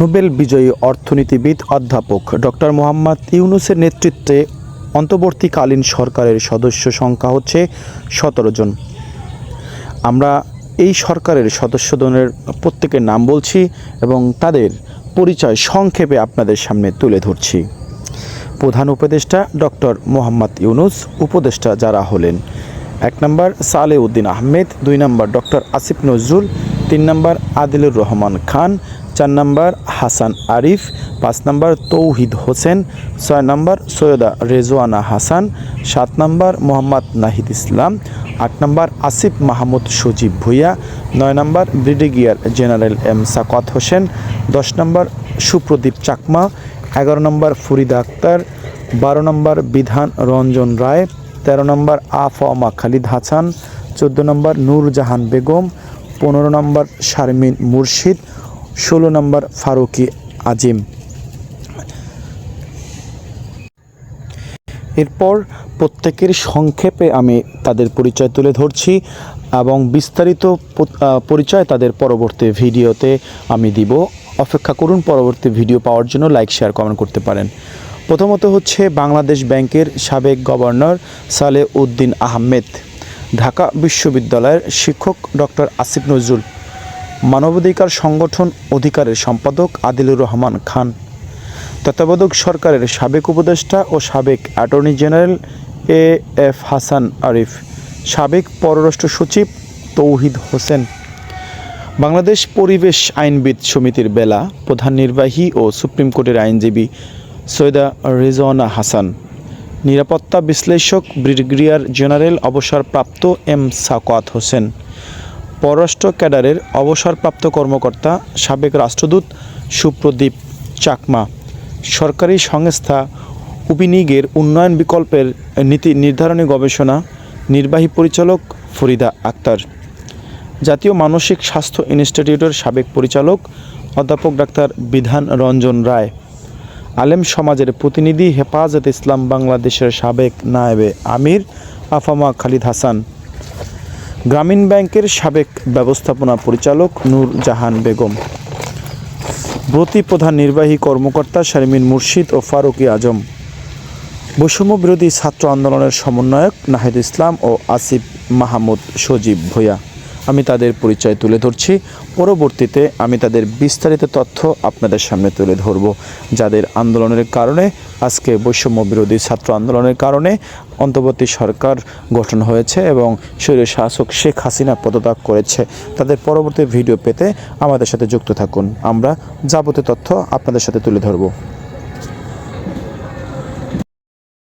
Nobel বিজয়ী অর্থনীতিবিদ অধ্যাপক ডক্টর মোহাম্মদ ইউনুসের নেতৃত্বে অন্তর্বর্তীকালীন সরকারের সদস্য সংখ্যা হচ্ছে সতেরো জন। আমরা এই সরকারের সদস্যজনের প্রত্যেকের নাম বলছি এবং তাদের পরিচয় সংক্ষেপে আপনাদের সামনে তুলে ধরছি। প্রধান উপদেষ্টা ডক্টর মোহাম্মদ ইউনুস, উপদেষ্টা যারা হলেন, এক নম্বর সালে উদ্দিন আহমেদ, দুই নম্বর ডক্টর আসিফ নজরুল তিন নম্বর আদিলুর রহমান খান, চার নম্বর হাসান আরিফ, পাঁচ নম্বর তৌহিদ হোসেন, ছয় নম্বর সৈয়দা রেজওয়ানা হাসান, সাত নম্বর মোহাম্মদ নাহিদ ইসলাম, আট নম্বর আসিফ মাহমুদ সজীব ভুইয়া, নয় নম্বর brigadier general M Sakhawat Hossain, দশ নম্বর সুপ্রদীপ চাকমা, এগারো নম্বর ফরিদা আক্তার, বারো নম্বর বিধান রঞ্জন রায়, তেরো নম্বর আফমা খালিদ হাসান, চোদ্দ নম্বর নূরজাহান বেগম পনেরো নম্বর শারমিন মুর্শিদ, ষোলো নম্বর ফারুকি আজিম। এরপর প্রত্যেকের সংক্ষেপে আমি তাদের পরিচয় তুলে ধরছি এবং বিস্তারিত পরিচয় তাদের পরবর্তী ভিডিওতে আমি দিব। অপেক্ষা করুন, পরবর্তী ভিডিও পাওয়ার জন্য লাইক, শেয়ার, কমেন্ট করতে পারেন। প্রথমত হচ্ছে বাংলাদেশ ব্যাংকের সাবেক গভর্নর সালে উদ্দিন আহমেদ। ঢাকা বিশ্ববিদ্যালয়ের শিক্ষক ডক্টর আসিফ নজরুল, মানবাধিকার সংগঠন অধিকারের সম্পাদক আদিলুর রহমান খান, তত্ত্বাবধায়ক সরকারের সাবেক উপদেষ্টা ও সাবেক attorney general A F Hasan Arif, সাবেক পররাষ্ট্র সচিব তৌহিদ হোসেন। বাংলাদেশ পরিবেশ আইনবিদ সমিতির বেলা প্রধান নির্বাহী ও সুপ্রিম কোর্টের আইনজীবী সৈয়দা রেজওয়ানা হাসান। নিরাপত্তা বিশ্লেষক ব্রিগেডিয়ার জেনারেল অবসরপ্রাপ্ত এম সাকাত হোসেন। পররাষ্ট্র ক্যাডারের অবসরপ্রাপ্ত কর্মকর্তা সাবেক রাষ্ট্রদূত সুপ্রদীপ চাকমা। সরকারি সংস্থা উপিনিগের উন্নয়ন বিকল্পের নীতি নির্ধারণী গবেষণা নির্বাহী পরিচালক ফরিদা আক্তার। জাতীয় মানসিক স্বাস্থ্য ইনস্টিটিউটের সাবেক পরিচালক অধ্যাপক ডাক্তার বিধান রঞ্জন রায়। আলেম সমাজের প্রতিনিধি হেফাজত ইসলাম বাংলাদেশের সাবেক নায়েবে আমির আফামা খালিদ হাসান। গ্রামীণ ব্যাংকের সাবেক ব্যবস্থাপনা পরিচালক নূর জাহান বেগম। ব্রতি প্রধান নির্বাহী কর্মকর্তা শারমিন মুর্শিদ ও ফারুকি আজম। বৈষম্য বিরোধী ছাত্র আন্দোলনের সমন্বয়ক নাহিদ ইসলাম ও আসিফ মাহমুদ সজীব ভূঁইয়া। আমি তাদের পরিচয় তুলে ধরছি। পরবর্তীতে আমি তাদের বিস্তারিত তথ্য আপনাদের সামনে তুলে ধরব, যাদের আন্দোলনের কারণে, আজকে বৈষম্য বিরোধী ছাত্র আন্দোলনের কারণে অন্তর্বর্তী সরকার গঠন হয়েছে এবং শরীর শাসক শেখ হাসিনা পদত্যাগ করেছে। তাদের পরবর্তী ভিডিও পেতে আমাদের সাথে যুক্ত থাকুন। আমরা যাবতীয় তথ্য আপনাদের সাথে তুলে ধরব।